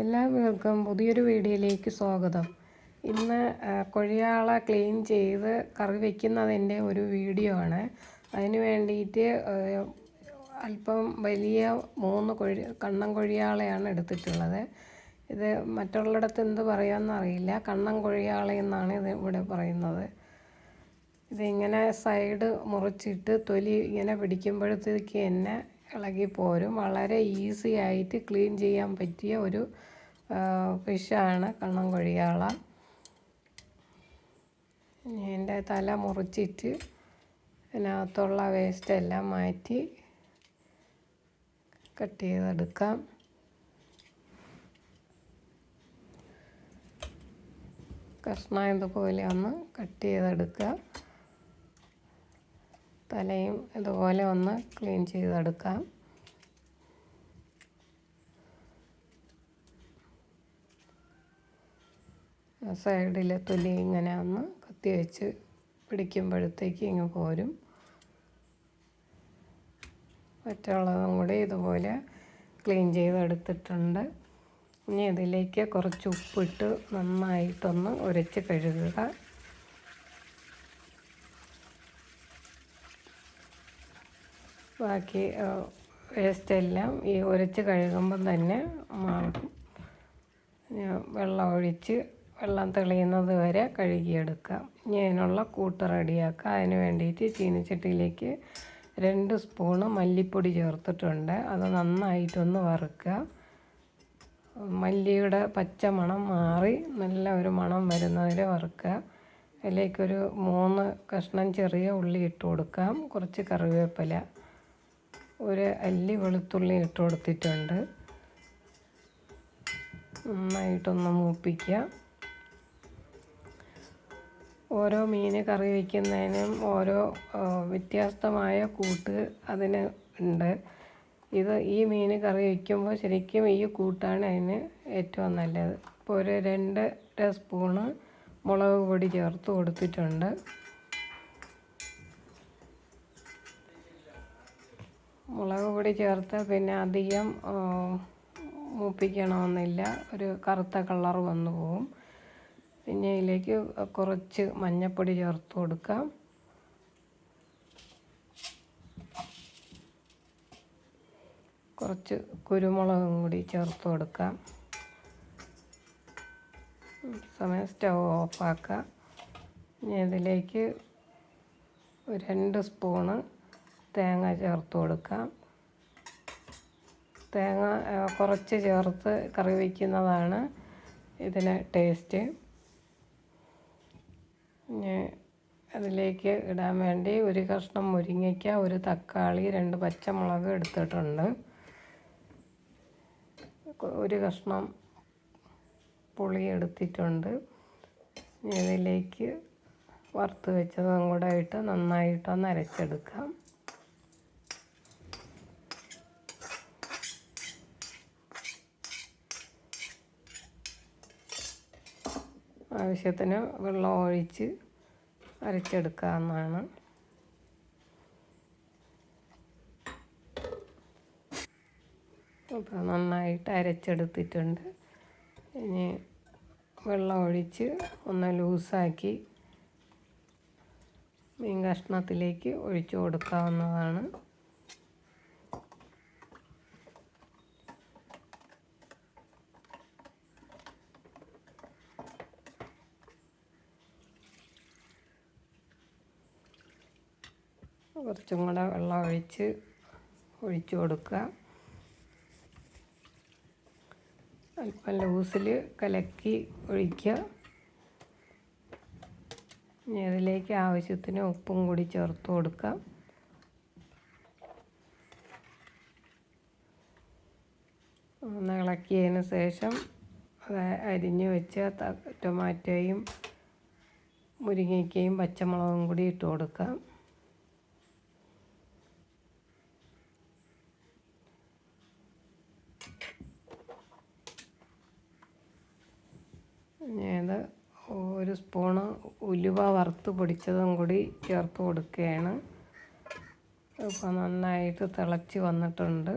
എല്ലാവർക്കും പുതിയൊരു വീഡിയോയിലേക്ക് സ്വാഗതം. ഇന്ന് കൊഴിയാള ക്ലീൻ ചെയ്ത് കറി വയ്ക്കുന്നതിന്റെ ഒരു വീഡിയോ ആണ്. അതിന് വേണ്ടിയിട്ട് അല്പം വലിയ മൂന്ന് കൊഴി കണ്ണൻ കൊഴിയാളയാണ് എടുത്തിട്ടുള്ളത്. ഇത് മറ്റുള്ളിടത്ത് എന്ത് പറയുമെന്ന് അറിയില്ല. കണ്ണൻ കൊഴിയാള എന്നാണ് ഇത് ഇവിടെ പറയുന്നത്. ഇതിങ്ങനെ സൈഡ് മുറിച്ചിട്ട് തൊലി ഇങ്ങനെ പിടിക്കുമ്പോഴത്തേക്ക് തന്നെ ഇളകി പോരും വളരെ ഈസി ആയിട്ട് ക്ലീൻ ചെയ്യാൻ പറ്റിയ ഒരു ഫിഷാണ് കണ്ണം കൊഴിയാള. എന്റെ തല മുറിച്ചിട്ട് അതിനകത്തുള്ള വേസ്റ്റ് എല്ലാം മാറ്റി കട്ട് ചെയ്തെടുക്കാം. കഷ്ണം ഇതുപോലെ ഒന്ന് കട്ട് ചെയ്തെടുക്കുക. തലയും ഇതുപോലെ ഒന്ന് ക്ലീൻ ചെയ്തെടുക്കാം. സൈഡിലെ തൊലി ഇങ്ങനെ ഒന്ന് കത്തി വെച്ച് പിടിക്കുമ്പോഴത്തേക്ക് ഇങ്ങ് പോരും. മറ്റുള്ളതും കൂടി ഇതുപോലെ ക്ലീൻ ചെയ്തെടുത്തിട്ടുണ്ട്. ഇനി ഇതിലേക്ക് കുറച്ച് ഉപ്പിട്ട് നന്നായിട്ടൊന്ന് ഉരച്ച് കഴുകുക. ബാക്കി വേസ്റ്റ് എല്ലാം ഈ ഉരച്ച് കഴുകുമ്പം തന്നെ മാറും. വെള്ളം ഒഴിച്ച് വെള്ളം തെളിയുന്നത് വരെ കഴുകിയെടുക്കാം. ഇനി അതിനുള്ള കൂട്ട് റെഡിയാക്കുക അതിന് വേണ്ടിയിട്ട് ചീനച്ചട്ടിയിലേക്ക് രണ്ട് സ്പൂണ് മല്ലിപ്പൊടി ചേർത്തിട്ടുണ്ട്. അത് നന്നായിട്ടൊന്ന് വറുക്കുക. മല്ലിയുടെ പച്ച മണം മാറി നല്ല ഒരു മണം വരുന്നവരെ വറുക്കുക. അതിലേക്കൊരു മൂന്ന് കഷ്ണം ചെറിയ ഉള്ളി ഇട്ട് കൊടുക്കാം. കുറച്ച് കറിവേപ്പില. ഒരു അല്ലി വെളുത്തുള്ളി ഇട്ട് കൊടുത്തിട്ടുണ്ട്. നന്നായിട്ടൊന്ന് മൂപ്പിക്കുക. ഓരോ മീൻ കറി വയ്ക്കുന്നതിനും ഓരോ വ്യത്യസ്തമായ കൂട്ട് അതിന് ഉണ്ട്. ഇത് ഈ മീൻ കറി വയ്ക്കുമ്പോൾ ശരിക്കും ഈ കൂട്ടാണ് അതിന് ഏറ്റവും നല്ലത്. ഇപ്പോൾ ഒരു രണ്ട് സ്പൂണ് മുളക് പൊടി ചേർത്ത് കൊടുത്തിട്ടുണ്ട്. മുളക് പൊടി ചേർത്ത് പിന്നെ അധികം മൂപ്പിക്കണമെന്നില്ല. ഒരു കറുത്ത കളർ വന്നു പോകും പിന്നെ ഇതിലേക്ക് കുറച്ച് മഞ്ഞൾപ്പൊടി ചേർത്ത് കൊടുക്കാം. കുറച്ച് കുരുമുളകും കൂടി ചേർത്ത് കൊടുക്കാം. സമയം സ്റ്റവ് ഓഫാക്കാം. ഇനി ഇതിലേക്ക് രണ്ട് സ്പൂണ് തേങ്ങ ചേർത്ത് കൊടുക്കാം തേങ്ങ കുറച്ച് ചേർത്ത് കറി വയ്ക്കുന്നതാണ് ഇതിന് ടേസ്റ്റ്. അതിലേക്ക് ഇടാൻ വേണ്ടി ഒരു കഷ്ണം മുരിങ്ങയ്ക്ക ഒരു തക്കാളി രണ്ട് പച്ചമുളക് എടുത്തിട്ടുണ്ട്. ഒരു കഷ്ണം പുളി എടുത്തിട്ടുണ്ട്. ഇതിലേക്ക് വറുത്ത് വെച്ചതും കൂടെ ഇട്ട് നന്നായിട്ടൊന്ന് അരച്ചെടുക്കാം. ആവശ്യത്തിന് വെള്ളം ഒഴിച്ച് അരച്ചെടുക്കാവുന്നതാണ് അപ്പോൾ നന്നായിട്ട് അരച്ചെടുത്തിട്ടുണ്ട്. ഇനി വെള്ളം ഒഴിച്ച് ഒന്ന് ലൂസാക്കി മീൻ കഷ്ണത്തിലേക്ക് ഒഴിച്ചു കൊടുക്കാവുന്നതാണ്. കുറച്ചും കൂടെ വെള്ളം ഒഴിച്ച് ഒഴിച്ചു കൊടുക്കുക. അല്പം ലൂസിൽ കലക്കി ഒഴിക്കുക. ഇനി അതിലേക്ക് ആവശ്യത്തിന് ഉപ്പും കൂടി ചേർത്ത് കൊടുക്കാം ഒന്ന് ഇളക്കിയതിന് ശേഷം അത് അരിഞ്ഞ് വെച്ച ടൊമാറ്റോയും മുരിങ്ങയ്ക്കയും പച്ചമുളകും കൂടി ഇട്ട് കൊടുക്കാം ഒരു സ്പൂണ് ഉലുവ വറുത്ത് പൊടിച്ചതും കൂടി ചേർത്ത് കൊടുക്കുകയാണ്. ഇപ്പോൾ നന്നായിട്ട് തിളച്ച് വന്നിട്ടുണ്ട്.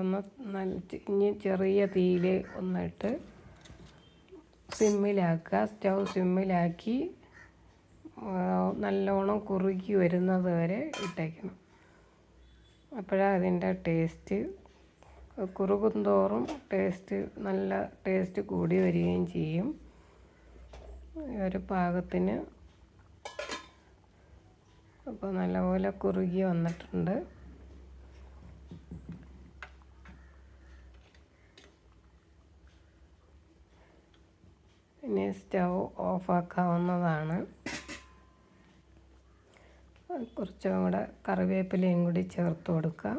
ഒന്ന് നല്ല ഇനി ചെറിയ തീയിൽ ഒന്നിട്ട് സിമ്മിലാക്കുക. സ്റ്റൗ സിമ്മിലാക്കി നല്ലോണം കുറുകി വരുന്നത് വരെ ഇട്ടേക്കണം. അപ്പോഴാണ് അതിന്റെ ടേസ്റ്റ് കുറുകും തോറും ടേസ്റ്റ് നല്ല ടേസ്റ്റ് കൂടി വരികയും ചെയ്യും. ഒരു പാകത്തിന്. അപ്പോൾ നല്ലപോലെ കുറുകി വന്നിട്ടുണ്ട്. ഇനി സ്റ്റൗ ഓഫാക്കാവുന്നതാണ്. കുറച്ചും കൂടെ കറിവേപ്പിലയും കൂടി ചേർത്ത് കൊടുക്കാം.